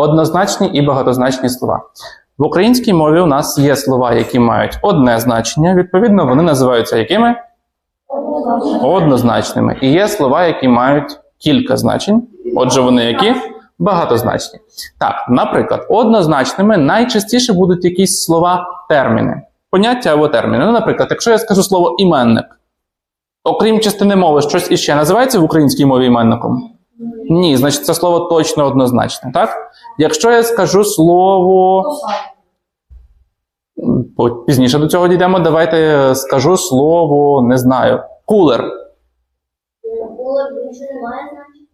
Однозначні і багатозначні слова. В українській мові у нас є слова, які мають одне значення, відповідно, вони називаються якими? Однозначними. І є слова, які мають кілька значень. Отже, вони які? Багатозначні. Так, наприклад, однозначними найчастіше будуть якісь слова терміни. Поняття або терміни. Ну, наприклад, якщо я скажу слово іменник, окрім частини мови, щось іще називається в українській мові іменником? Ні, значить це слово точно однозначне, так? Якщо я скажу слово. Пізніше до цього дійдемо. Давайте е, скажу слово, не знаю, кулер. Було більше немає значення.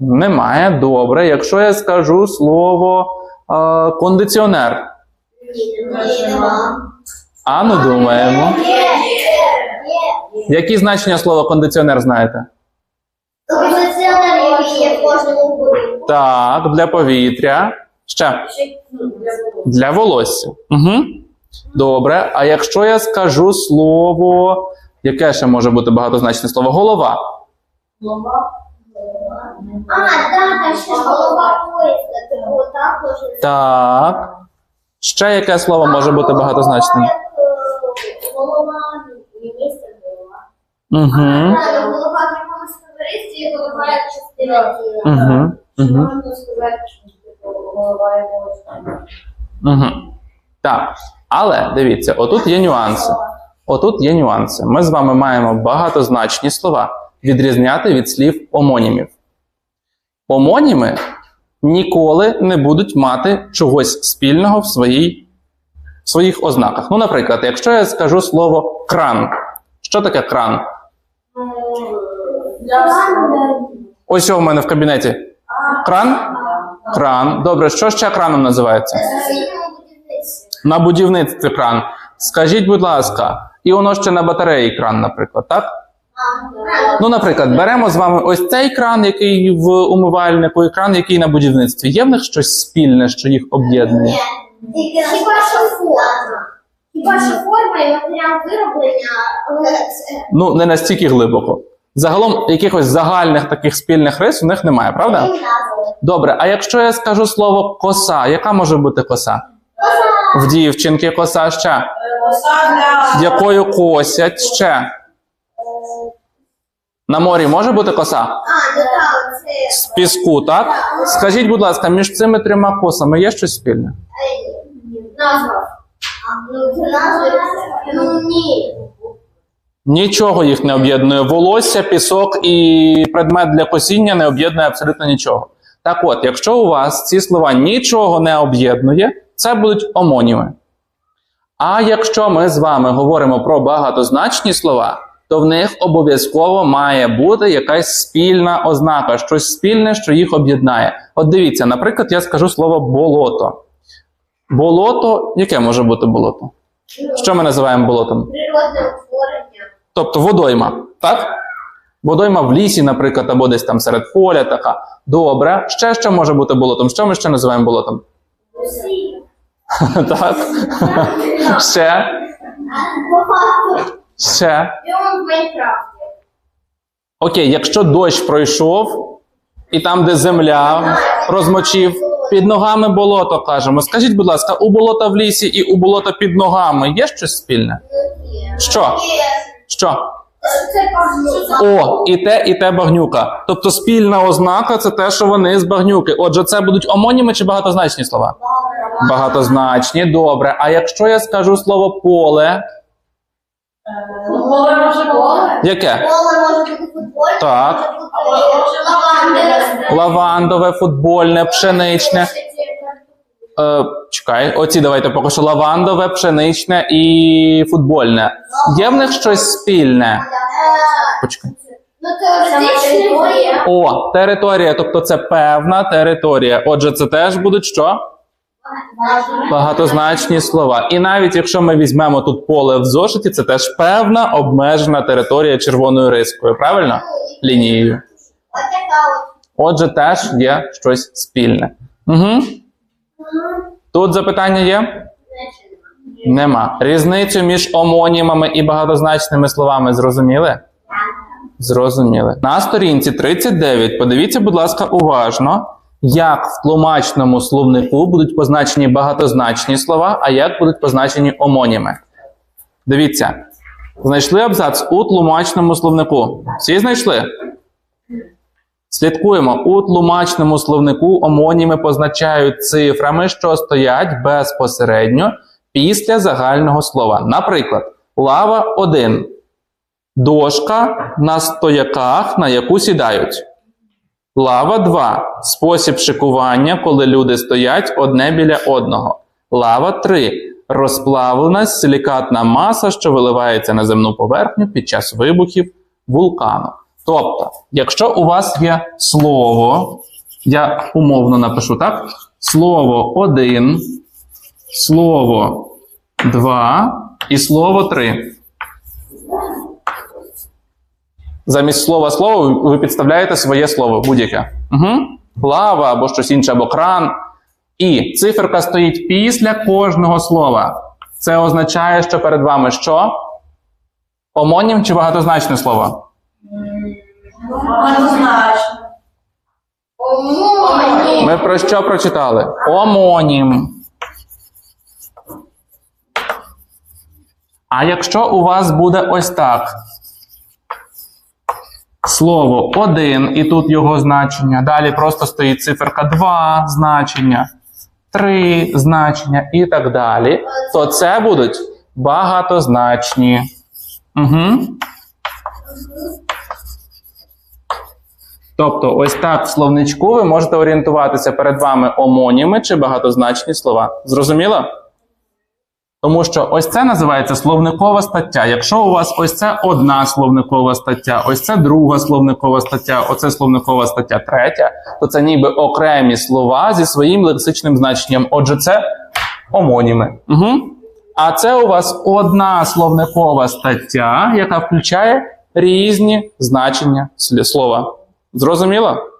Немає, добре. Якщо я скажу слово е, кондиціонер. Ні, нема. А ну думаємо. Є, є, є. Які значення слова кондиціонер знаєте? Кондиціонер, є в кожному будинку. Так, для повітря. Ще для волосся. Угу. Добре. А якщо я скажу слово, яке ще може бути багатозначне слово? Голова. А, так, там ще голова поїзда, типу, так Ще яке слово може бути багатозначним? Е, Голова міністра голова. Угу. Як тіла. Угу. Угу. Можна сказати, що типу, голова якогось там. Угу. Так. Але дивіться, отут є нюанси. Отут є нюанси. Ми з вами маємо багатозначні слова відрізняти від слів омонімів. Омоніми ніколи не будуть мати чогось спільного в, своїй, в своїх ознаках. Ну, наприклад, якщо я скажу слово кран, що таке кран? Ось що в мене в кабінеті. Кран? Кран. Добре, що ще краном називається? На будівництві кран. Скажіть, будь ласка, і воно ще на батареї кран, наприклад, так? Ну, наприклад, беремо з вами ось цей кран, який в умивальнику, і кран, який на будівництві. Є в них щось спільне, що їх об'єднує? Хіба що форма. Хіба що форма і матеріал вироблення, Ну, не настільки глибоко. Загалом якихось загальних таких спільних рис у них немає, правда? Добре, а якщо я скажу слово коса, яка може бути коса? В дівчинки коса ще. Якою косять ще? На морі може бути коса? З піску, так? Скажіть, будь ласка, між цими трьома косами є щось спільне? назва. А, ну назва. Ну ні. Нічого їх не об'єднує. Волосся, пісок і предмет для косіння не об'єднує абсолютно нічого. Так от, якщо у вас ці слова нічого не об'єднує, це будуть омоніми. А якщо ми з вами говоримо про багатозначні слова, то в них обов'язково має бути якась спільна ознака, щось спільне, що їх об'єднає. От дивіться, наприклад, я скажу слово болото. Болото, яке може бути болото? Що ми називаємо болотом? Природне утворення. Тобто водойма, так? Водойма в лісі, наприклад, або десь там серед поля така. Добре. Ще що може бути болотом? Що ми ще називаємо болотом? Так? ще, ще. Окей, якщо дощ пройшов, і там, де земля розмочив, під ногами болото кажемо. Скажіть, будь ласка, у болота в лісі і у болота під ногами є щось спільне? Що? Що? О, і те, і те багнюка. Тобто спільна ознака це те, що вони з багнюки. Отже, це будуть омоніми чи багатозначні слова? Багатозначні, добре. А якщо я скажу слово поле, Поле може поле. яке? Поле може бути футбольне. Так. Лавандове, футбольне, пшеничне. Е, чекай, оці давайте поки що лавандове, пшеничне і футбольне. Є в них щось спільне? Почекай. Ну. О, територія, тобто це певна територія. Отже, це теж будуть що? Багатозначні слова. І навіть якщо ми візьмемо тут поле в зошиті, це теж певна обмежена територія червоною рискою, правильно? Лінією. Отже, теж є щось спільне. Угу. Тут запитання є? Нема. Різницю між омонімами і багатозначними словами зрозуміли? Зрозуміли. На сторінці 39, подивіться, будь ласка, уважно. як в тлумачному словнику будуть позначені багатозначні слова, а як будуть позначені омоніми. Дивіться, знайшли абзац у тлумачному словнику. Всі знайшли? Слідкуємо. У тлумачному словнику омоніми позначають цифрами, що стоять безпосередньо після загального слова. Наприклад, лава 1. Дошка на стояках, на яку сідають. Лава 2. Спосіб шикування, коли люди стоять одне біля одного. Лава 3. Розплавлена силікатна маса, що виливається на земну поверхню під час вибухів вулкану. Тобто, якщо у вас є слово, я умовно напишу так: слово 1, слово 2 і слово 3. Замість слова слово ви підставляєте своє слово будь-яке. Угу. Лава або щось інше, або кран. І циферка стоїть після кожного слова. Це означає, що перед вами що? Омонім чи багатозначне слово? Однозначно. Омоні. Ми про що прочитали? Омонім. А якщо у вас буде ось так. Слово 1, і тут його значення. Далі просто стоїть циферка 2 значення, 3 значення і так далі. То це будуть багатозначні. Угу. Тобто, ось так в словничку ви можете орієнтуватися перед вами омоніми чи багатозначні слова. Зрозуміло? Тому що ось це називається словникова стаття. Якщо у вас ось це одна словникова стаття, ось це друга словникова стаття, оце словникова стаття третя, то це ніби окремі слова зі своїм лексичним значенням. Отже, це омоніми. Угу. А це у вас одна словникова стаття, яка включає різні значення слова. Зрозуміло?